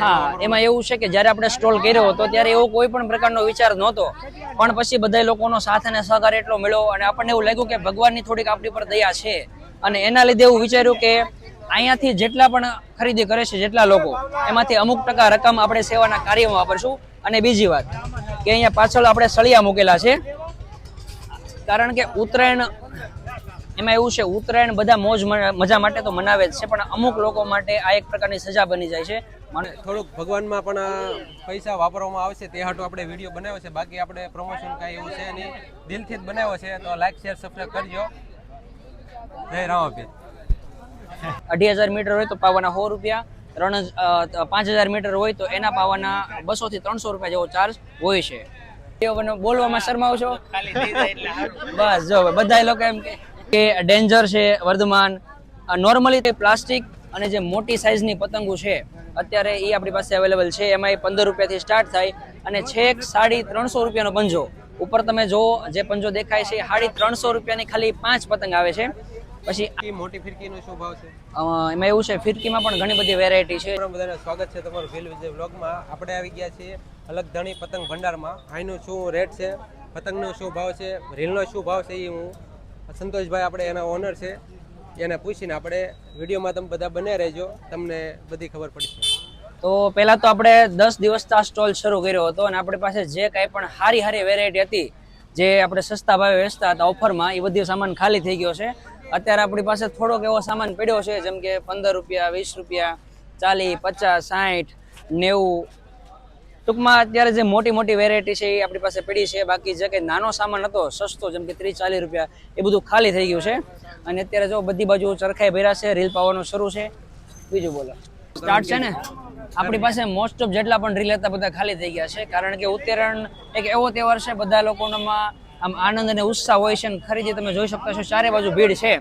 હા, એમાં એવું છે કે જ્યારે આપણે સ્ટોલ કર્યો હતો, ત્યારે એવો કોઈ પણ પ્રકારનો વિચાર નહોતો. પણ પછી બધા લોકોનો સાથ અને સહકાર એટલો મળ્યો અને આપણને એવું લાગ્યું કે ભગવાનની થોડીક આપણી પર દયા છે. અને એના લીધે એવું વિચાર્યું કે અહીંયાથી જેટલા પણ ખરીદી કરે છે, જેટલા લોકો, એમાંથી અમુક ટકા રકમ આપણે સેવાના કાર્યમાં વાપરશું. અને બીજી વાત, કે અહીંયા પાછળ આપણે સળિયા મૂકેલા છે. કારણ કે ઉત્તરાયણ એમાં એવું છે ઉત્તરાયણ બધા મોજ મજા માટે તો મનાવે જ છે પણ અમુક લોકો માટે આ એક પ્રકારની સજા બની જાય છે. થોડુંક ભગવાનમાં પણ પૈસા વાપરવામાં આવશે તે હાટુ આપણે વીડિયો બનાવ્યો છે બાકી આપણે પ્રમોશન કાંઈ એવું છે નહીં. દિલથી જ બનાવ્યો છે તો લાઈક શેર સબસ્ક્રાઈબ કરજો. જય રામાપીર અઢી હજાર મીટર હોય તો પાવાના સો રૂપિયા ત્રણ પાંચ હજાર મીટર હોય તો એના પાવાના બસો થી ત્રણસો રૂપિયા જેવો ચાર્જ હોય છે. બોલવામાં શરમાવ છો બસ જો બધા લોકો એમ કે- કે ડેન્જર છે વર્ધમાન નોર્મલી તે પ્લાસ્ટિક અને જે મોટી સાઇઝની પતંગો છે અત્યારે એ આપણી પાસે અવેલેબલ છે. એમાં એ પંદર રૂપિયાથી સ્ટાર્ટ થાય અને છેક સાડી ત્રણસો રૂપિયાનો પંજો. ઉપર તમે જો જે પંજો દેખાય છે એ સાડી ત્રણસો રૂપિયાની ખાલી પાંચ પતંગ આવે છે. પછી મોટી ફિરકીનો શું ભાવ છે? એમાં એવું છે ફિરકીમાં પણ ઘણી બધી વેરાયટી છે. બધાને સ્વાગત છે તમારું ભીલ વિજય બ્લોગમાં આપણે આવી ગયા છીએ અલગ ધણી પતંગ ભંડારમાં. અહીંનું શું રેટ છે? પતંગનો શું ભાવ છે? રીલનો શું ભાવ છે એ હું સંતોષભાઈ આપણે એના ઓનર છે. એને પૂછીને આપણે વિડીયોમાં તમે બધા બને રહેજો. તમને બધી ખબર પડશે. તો પહેલાં તો આપણે દસ દિવસ આ સ્ટોલ શરૂ કર્યો હતો અને આપણી પાસે જે કાંઈ પણ સારી સારી વેરાયટી હતી, જે આપણે સસ્તા ભાવે વેચતા હતા ઓફરમાં, એ બધી સામાન ખાલી થઈ ગયો છે. અત્યારે આપણી પાસે થોડોક એવો સામાન પડ્યો છે, જેમ કે પંદર રૂપિયા, વીસ રૂપિયા, ચાલીસ, પચાસ, સાઠ, નેવું ટૂંકમાં અત્યારે જે મોટી મોટી વેરાયટી છે એ આપણી પાસે પડી છે. બાકી જે કંઈ નાનો સામાન હતો, સસ્તો, જેમ કે ત્રીસ ચાલીસ રૂપિયા, એ બધું ખાલી થઈ ગયું છે. અને અત્યારે જો બધી બાજુ ચરખાઈ ભર્યા છે, રીલ પાવાનું શરૂ છે. બીજું બોલો. સ્ટાર્ટ છે ને? આપણી પાસે મોસ્ટ ઓફ જેટલા પણ રીલ હતા, બધા ખાલી થઈ ગયા છે. કારણ કે ઉત્તરાયણ એક એવો તહેવાર છે, બધા લોકોનામાં આમ આનંદ અને ઉત્સાહ હોય છે અને ખરીદી તમે જોઈ શકતા છો, ચારે બાજુ ભીડ છે.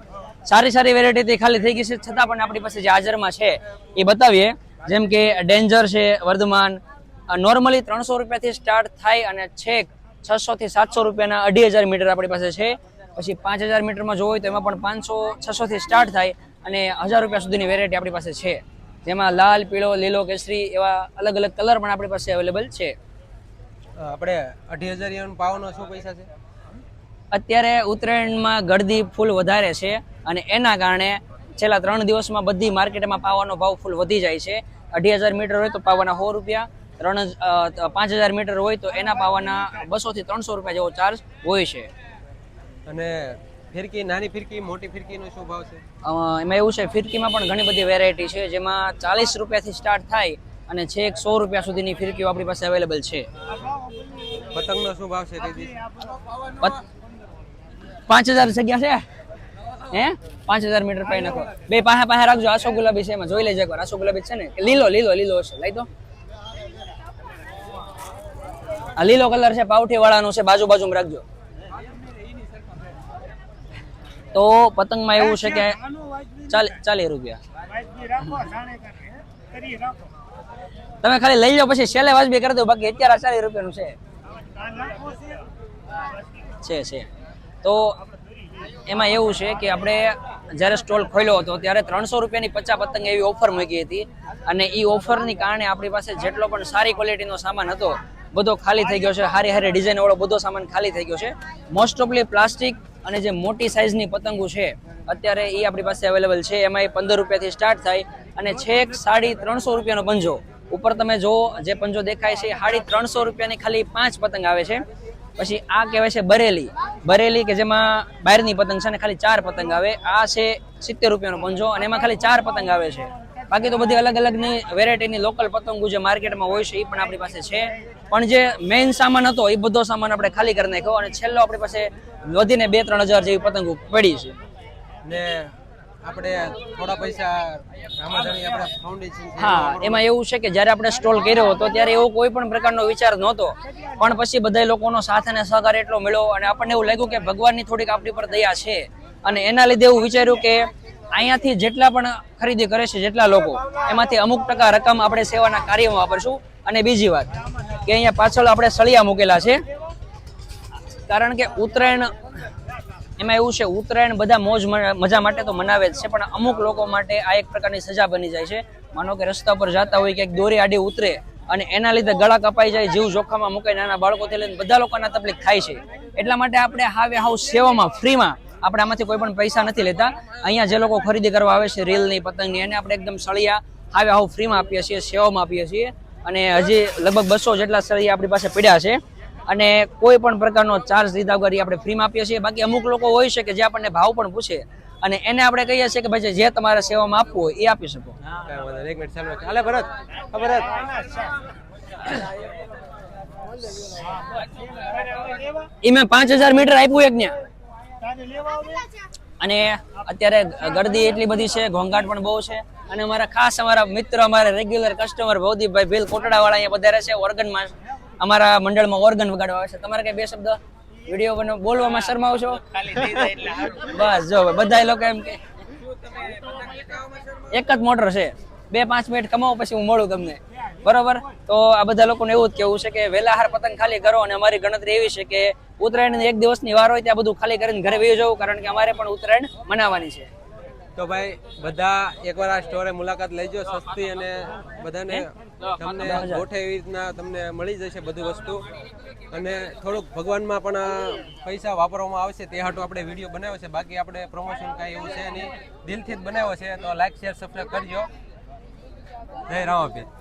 સારી સારી વેરાયટી ખાલી થઈ ગઈ છે. છતાં પણ આપણી પાસે જે હાજરમાં છે, એ બતાવીએ. જેમ કે ડેન્જર છે, વર્ધમાન નોર્મલી ત્રણસો રૂપિયાથી સ્ટાર્ટ થાય અને છેક છસો થી સાતસો રૂપિયાના અઢી હજાર મીટર આપણી પાસે છે. પછી પાંચ હજાર મીટરમાં જોવું હોય તો એમાં પણ પાંચસો છસો થી સ્ટાર્ટ થાય અને હજાર રૂપિયા સુધીની વેરાયટી આપણી પાસે છે. જેમાં લાલ પીળો લીલો કેસરી એવા અલગ અલગ કલર પણ આપણી પાસે અવેલેબલ છે. આપણે અઢી હજાર યન પાવનો શું પૈસા છે? અત્યારે ઉત્તરાયણમાં ગળદી ફૂલ વધારે છે અને એના કારણે છેલ્લા ત્રણ દિવસમાં બધી માર્કેટમાં પાવાનો ભાવ ફૂલ વધી જાય છે. અઢી હજાર મીટર હોય તો પાવાના સો રૂપિયા ત્રણ પાંચ હજાર મીટર હોય તો એના પાવાના બસો થી ત્રણસો રૂપિયા જેવો ચાર્જ હોય છે. અને ફિરકી નાની ફિરકી મોટી ફિરકીનો શું ભાવ છે? એમાં એવું છે ફિરકીમાં પણ ઘણી બધી વેરાયટી છે જેમાં ચાલીસ રૂપિયાથી સ્ટાર્ટ થાય અને છેક સો રૂપિયા સુધીની ફિરકીઓ આપણી પાસે અવેલેબલ છે. પતંગનો શું ભાવ છે પાંચ હજાર જગ્યા છે? હે? પાંચ હજાર મીટર પાઈ નાખો. બે પાસે પાસે રાખજો આસો ગુલાબી છે એમાં. જોઈ લેજો એકવાર આસો ગુલાબી છે ને? લીલો લીલો લીલો હશે. લઈ દો. આ લીલો કલર છે પાવઠી વાળાનો છે બાજુ બાજુમાં રાખજો. તો પતંગમાં એવું છે કે ચાલી રૂપિયા. તમે ખાલી લઈ જાઓ પછી છેલ્લે વાજબી કરી દો, બાકી અત્યારે આ ચાલીસ રૂપિયાનું છે. છે છે. તો એમાં એવું છે કે આપણે જ્યારે સ્ટોલ ખોલ્યો હતો, ત્યારે ત્રણસો રૂપિયાની પચાસ પતંગ એવી ઓફર મૂકી હતી. અને એ ઓફરની કારણે આપણી પાસે જેટલો પણ સારી ક્વોલિટીનો સામાન હતો બધો ખાલી થઈ ગયો છે. હારી હારી ડિઝાઇન વાળો બધો સામાન ખાલી થઈ ગયો છે. મોસ્ટ ઓફલી પ્લાસ્ટિક અને જે મોટી સાઇઝની પતંગો છે, અત્યારે એ આપણી પાસે અવેલેબલ છે. એમાં એ પંદર રૂપિયાથી સ્ટાર્ટ થાય અને છેક સાડી ત્રણસો રૂપિયાનો પંજો. ઉપર તમે જો જે પંજો દેખાય છે સાડી ત્રણસો રૂપિયાની ખાલી પાંચ પતંગ આવે છે. પછી આ કહેવાય છે બરેલી. બરેલી કે જેમાં બહારની પતંગ છે ને ખાલી ચાર પતંગ આવે. આ છે સિત્તેર રૂપિયાનો પંજો અને એમાં ખાલી ચાર પતંગ આવે છે. બાકી તો બધી અલગ અલગની વેરાયટીની લોકલ પતંગો જે માર્કેટમાં હોય છે એ પણ આપણી પાસે છે. પણ જે મેઇન સામાન હતો એ બધો સામાન આપણે ખાલી કરી નાખ્યો અને છેલ્લો આપણી પાસે વધીને બે ત્રણ હજાર જેવી પતંગો પડી છે. ને આપણે થોડા પૈસા ફાઉન્ડેશન હા એમાં એવું છે કે જ્યારે આપણે સ્ટોલ કર્યો હતો ત્યારે એવો કોઈ પણ પ્રકારનો વિચાર નહોતો. પણ પછી બધા લોકોનો સાથ અને સહકાર એટલો મળ્યો અને આપણને એવું લાગ્યું કે ભગવાનની થોડીક આપણી પર દયા છે. અને એના લીધે એવું વિચાર્યું કે અહીંયાથી જેટલા પણ ખરીદી કરે છે, જેટલા લોકો, એમાંથી અમુક ટકા રકમ આપણે સેવાના કાર્યમાં વાપરશું. અને બીજી વાત, કે અહીંયા પાછળ આપણે સળિયા મૂકેલા છે. કારણ કે ઉત્તરાયણ, એમાં એવું છે, ઉત્તરાયણ બધા મોજ મજા માટે તો મનાવે જ છે, પણ અમુક લોકો માટે આ એક પ્રકારની સજા બની જાય છે. માનો કે રસ્તા પર જતા હોય કે દોરી આડી ઉતરે અને એના લીધે ગળા કપાઈ જાય, જીવ જોખમમાં મુકાય, નાના બાળકોથી લઈને બધા લોકોના તકલીફ થાય છે. એટલા માટે આપણે હાવે હાવ સેવામાં, ફ્રીમાં આપણે આમાંથી કોઈ પણ પૈસા નથી લેતા. અહીંયા જે લોકો ખરીદી કરવા આવે છે રીલની પતંગની એને આપણે એકદમ સળિયા આવે આવું ફ્રીમાં આપીએ છીએ સેવામાં આપીએ છીએ. અને હજી લગભગ બસો જેટલા સળિયા આપણી પાસે પડ્યા છે. અને કોઈ પણ પ્રકારનો ચાર્જ લીધા વગર આપણે ફ્રીમાં આપીએ છીએ. બાકી અમુક લોકો હોય છે કે જે આપણને ભાવ પણ પૂછે. અને એને આપણે કહીએ છીએ કે ભાઈ જે તમારે સેવામાં આપવું હોય એ આપી શકો. કાંઈ વાંધો નહીં. એક મિનિટ ચાલુ. ભરત. ભરત. એ મેં પાંચ હજાર મીટર આપ્યું એક ન્યા. અને અત્યારે ગરદી એટલી બધી છે ઘોંઘાટ પણ બહુ છે. અને અમારા ખાસ અમારા મિત્ર અમારા રેગ્યુલર કસ્ટમર ભવદીપભાઈ ભીલ કોટડા વાળા અહીંયા વધારે છે ઓર્ગનમાં અમારા મંડળમાં ઓર્ગન વગાડવા આવે છે. તમારે કઈ બે શબ્દ? વીડિયો બનો બોલવામાં શરમાવ છો બસ જો બધા લોકો એમ કે એક જ મોટર છે. બે પાંચ મિનિટ કમાવો પછી હું મળું તમને. બરોબર? તો આ બધા લોકોને એવું જ કેવું છે કે વહેલા હાર પતંગ ખાલી કરો અને અમારી ગણતરી એવી છે કે ઉત્તરાયણ એક દિવસની વાર હોય ત્યાં બધું ખાલી કરીને ઘરે વહી જવું કારણ કે અમારે પણ ઉત્તરાયણ મનાવવાની છે. તો ભાઈ બધા એકવાર આ સ્ટોરે મુલાકાત લેજો સસ્તી અને બધાને તમને ગોઠે એવી રીતના તમને મળી જશે બધી વસ્તુ. અને થોડુંક ભગવાનમાં પણ પૈસા વાપરવામાં આવશે તે હાટું આપણે વીડિયો બનાવ્યો છે. બાકી આપણે પ્રમોશન કાંઈ એવું છે નહીં. દિલથી જ બનાવ્યો છે તો લાઈક શેર સબસ્ક્રાઈબ કરજો. જય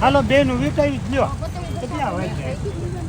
હાલો બેન ઊભી કઈ જ લ્યો કેટલા વાગ્યા